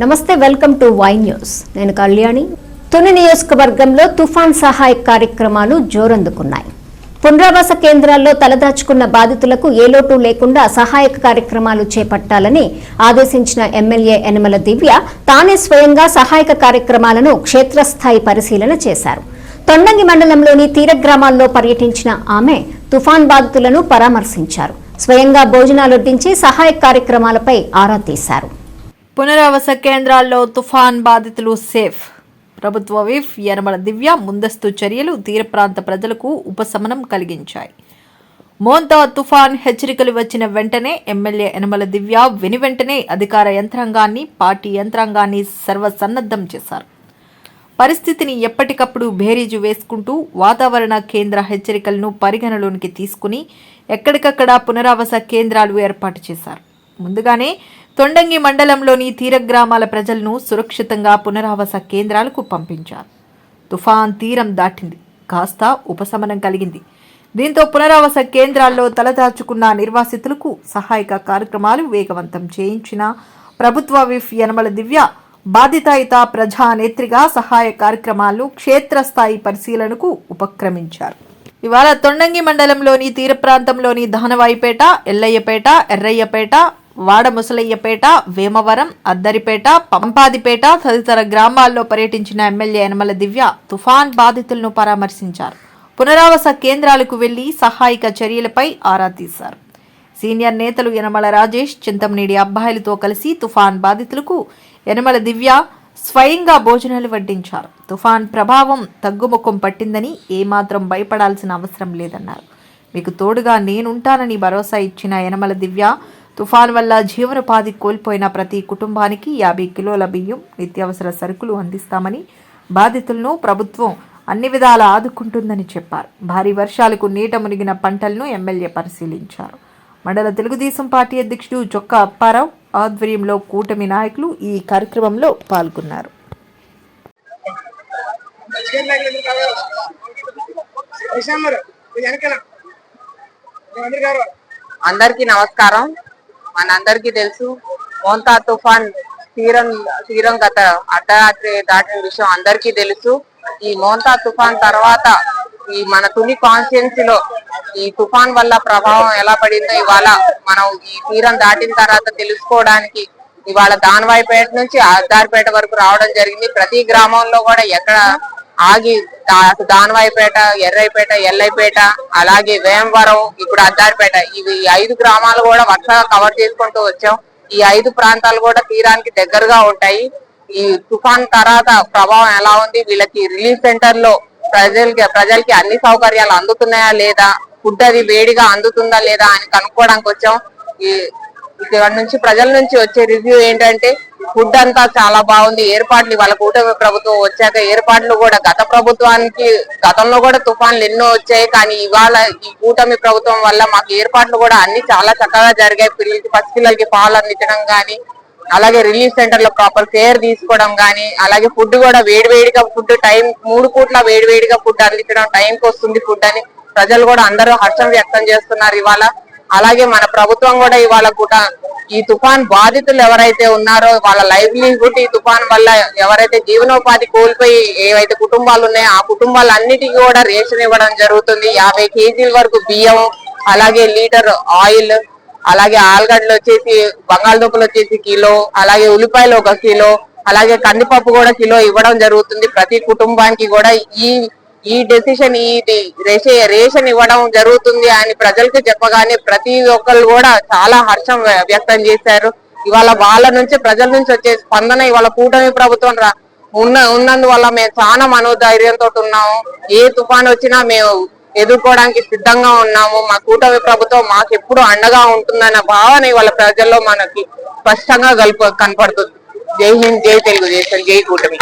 నమస్తే welcome to Y news. నేను కళ్యాణి. తుని నియోజకవర్గంలో తుఫాన్ సహాయ కార్యక్రమాలు జోరందుకున్నాయి. పునరావాస కేంద్రాల్లో తలదాచుకున్న బాధితులకు ఏ లోటు లేకుండా సహాయక కార్యక్రమాలు చేపట్టాలని ఆదేశించిన ఎమ్మెల్యే యనమల దివ్య తానే స్వయంగా సహాయక కార్యక్రమాలను క్షేత్రస్థాయి పరిశీలన చేశారు. తొండంగి మండలంలోని తీర గ్రామాల్లో పర్యటించిన ఆమె తుఫాన్ బాధితులను పరామర్శించారు. స్వయంగా భోజనాలొడ్డించి సహాయ కార్యక్రమాలపై ఆరా తీశారు. పునరావాస కేంద్రాల్లో తుఫాన్ బాధితులు సేఫ్. ప్రభుత్వ విఫ్ యనమల దివ్య ముందస్తు చర్యలు తీర ప్రాంత ప్రజలకు ఉపశమనం కలిగించాయి. మోంతా తుఫాన్ హెచ్చరికలు వచ్చిన వెంటనే ఎమ్మెల్యే యనమల దివ్య విని వెంటనే అధికార యంత్రాంగాన్ని పార్టీ యంత్రాంగాన్ని సర్వసన్నద్ధం చేశారు. పరిస్థితిని ఎప్పటికప్పుడు బేరీజు వేసుకుంటూ వాతావరణ కేంద్ర హెచ్చరికలను పరిగణలోనికి తీసుకుని ఎక్కడికక్కడ పునరావాస కేంద్రాలు ఏర్పాటు చేశారు. ముందుగానే తొండంగి మండలంలోని తీర గ్రామాల ప్రజలను సురక్షితంగా పునరావాస కేంద్రాలకు పంపించారు. తుఫాన్ తీరం దాటింది. కాస్త ఉపశమనం కలిగింది. దీంతో పునరావాస కేంద్రాల్లో తలదాచుకున్న నిర్వాసితులకు సహాయక కార్యక్రమాలు వేగవంతం చేయించిన ప్రభుత్వ విఫ్ యనమల దివ్య బాధితాయుత ప్రజానేత్రిగా సహాయ కార్యక్రమాలను క్షేత్రస్థాయి పరిశీలనకు ఉపక్రమించారు. ఇవాళ తొండంగి మండలంలోని తీర ప్రాంతంలోని దహనవాయిపేట ఎల్లయ్యపేట ఎర్రయ్యపేట వాడ ముసలయ్యపేట వేమవరం అద్దరిపేట పంపాదిపేట తదితర గ్రామాల్లో పర్యటించిన ఎమ్మెల్యే యనమల దివ్య తుఫాన్ బాధితులను పరామర్శించారు. పునరావాస కేంద్రాలకు వెళ్ళి సహాయక చర్యలపై ఆరా తీశారు. సీనియర్ నేతలు యనమల రాజేష్ చింతమనేడి అబ్బాయిలతో కలిసి తుఫాన్ బాధితులకు యనమల దివ్య స్వయంగా భోజనాలు వడ్డించారు. తుఫాన్ ప్రభావం తగ్గుముఖం పట్టిందని ఏమాత్రం భయపడాల్సిన అవసరం లేదన్నారు. మీకు తోడుగా నేనుంటానని భరోసా ఇచ్చిన యనమల దివ్య తుఫాన్ వల్ల జీవనోపాధి కోల్పోయిన ప్రతి కుటుంబానికి యాభై కిలోల బియ్యం నిత్యావసర సరుకులు అందిస్తామని బాధితులను ప్రభుత్వం అన్ని విధాలా ఆదుకుంటుందని చెప్పారు. భారీ వర్షాలకు నీట మునిగిన పంటలను ఎమ్మెల్యే పరిశీలించారు. మండల తెలుగుదేశం పార్టీ అధ్యక్షుడు చొక్కా అప్పారావు ఆధ్వర్యంలో కూటమి నాయకులు ఈ కార్యక్రమంలో పాల్గొన్నారు. అందరికీ నమస్కారం. మనందరికీ తెలుసు మోంతా తుఫాన్ తీరం తీరం గత అర్ధరాత్రి దాటిన విషయం అందరికీ తెలుసు. ఈ మోంతా తుఫాన్ తర్వాత ఈ మన తుని కాన్స్టిట్యున్సీలో ఈ తుఫాన్ వల్ల ప్రభావం ఎలా పడిందో ఇవాళ మనం ఈ తీరం దాటిన తర్వాత తెలుసుకోవడానికి ఇవాళ దానవాయిపేట నుంచి అద్దారిపేట వరకు రావడం జరిగింది. ప్రతి గ్రామంలో కూడా ఎక్కడ ఆగి దానవాయిపేట ఎర్రైపేట ఎల్లైపేట అలాగే వేమవరం ఇప్పుడు అద్దారిపేట ఇవి ఐదు గ్రామాలు కూడా వరుసగా కవర్ చేసుకుంటూ వచ్చాం. ఈ ఐదు ప్రాంతాలు కూడా తీరానికి దగ్గరగా ఉంటాయి. ఈ తుఫాన్ తర్వాత ప్రభావం ఎలా ఉంది? వీళ్ళకి రిలీఫ్ సెంటర్లో ప్రజలకి ప్రజలకి అన్ని సౌకర్యాలు అందుతున్నాయా లేదా? ఫుడ్ అది వేడిగా అందుతుందా లేదా అని కనుక్కోవడానికి వచ్చాం. ఈ ఇక్కడ నుంచి ప్రజల నుంచి వచ్చే రివ్యూ ఏంటంటే ఫుడ్ అంతా చాలా బాగుంది. ఏర్పాట్లు వాళ్ళ కూటమి ప్రభుత్వం వచ్చాక ఏర్పాట్లు కూడా గత ప్రభుత్వానికి గతంలో కూడా తుఫాన్లు ఎన్నో వచ్చాయి కానీ ఇవాళ ఈ కూటమి ప్రభుత్వం వల్ల మాకు ఏర్పాట్లు కూడా అన్ని చాలా చక్కగా జరిగాయి. పిల్లలకి పసిపిల్లలకి పాలు అందించడం కానీ అలాగే రిలీఫ్ సెంటర్లో ప్రాపర్ కేర్ తీసుకోవడం కానీ అలాగే ఫుడ్ కూడా వేడివేడిగా ఫుడ్ టైం మూడు పూట్ల వేడివేడిగా ఫుడ్ అందించడం టైంకి వస్తుంది ఫుడ్ అని ప్రజలు కూడా అందరూ హర్షం వ్యక్తం చేస్తున్నారు ఇవాళ. అలాగే మన ప్రభుత్వం కూడా ఇవాళ కూడా ఈ తుఫాన్ బాధితులు ఎవరైతే ఉన్నారో వాళ్ళ లైవ్లీహుడ్ ఈ తుఫాన్ వల్ల ఎవరైతే జీవనోపాధి కోల్పోయి ఏవైతే కుటుంబాలు ఉన్నాయో ఆ కుటుంబాలన్నిటికీ కూడా రేషన్ ఇవ్వడం జరుగుతుంది. యాభై కేజీల వరకు బియ్యం అలాగే లీటర్ ఆయిల్ అలాగే ఆలుగడ్డలు వచ్చేసి బంగాళదుంపలు వచ్చేసి కిలో అలాగే ఉల్లిపాయలు ఒక కిలో అలాగే కందిపప్పు కూడా కిలో ఇవ్వడం జరుగుతుంది. ప్రతి కుటుంబానికి కూడా ఈ ఈ డెసిషన్ ఇది రేష- రేషన్ ఇవ్వడం జరుగుతుంది అని ప్రజలకు చెప్పగానే ప్రతి ఒక్కరు కూడా చాలా హర్షం వ్య- వ్యక్తం చేశారు. ఇవాళ వాళ్ళ నుంచి ప్రజల నుంచి వచ్చే స్పందన ఇవాళ కూటమి ప్రభుత్వం రా- ఉన్న ఉన్నందువల్ల మేము చాలా మనోధైర్యంతో ఉన్నాము. ఏ తుఫాన్ వచ్చినా మేము ఎదుర్కోవడానికి సిద్ధంగా ఉన్నాము. మా కూటమి ప్రభుత్వం మాకు ఎప్పుడు అండగా ఉంటుందన్న భావన ఇవాళ ప్రజల్లో మనకి స్పష్టంగా కలుపు కనపడుతుంది జై హింద్ జై తెలుగుదేశం జై కూటమి.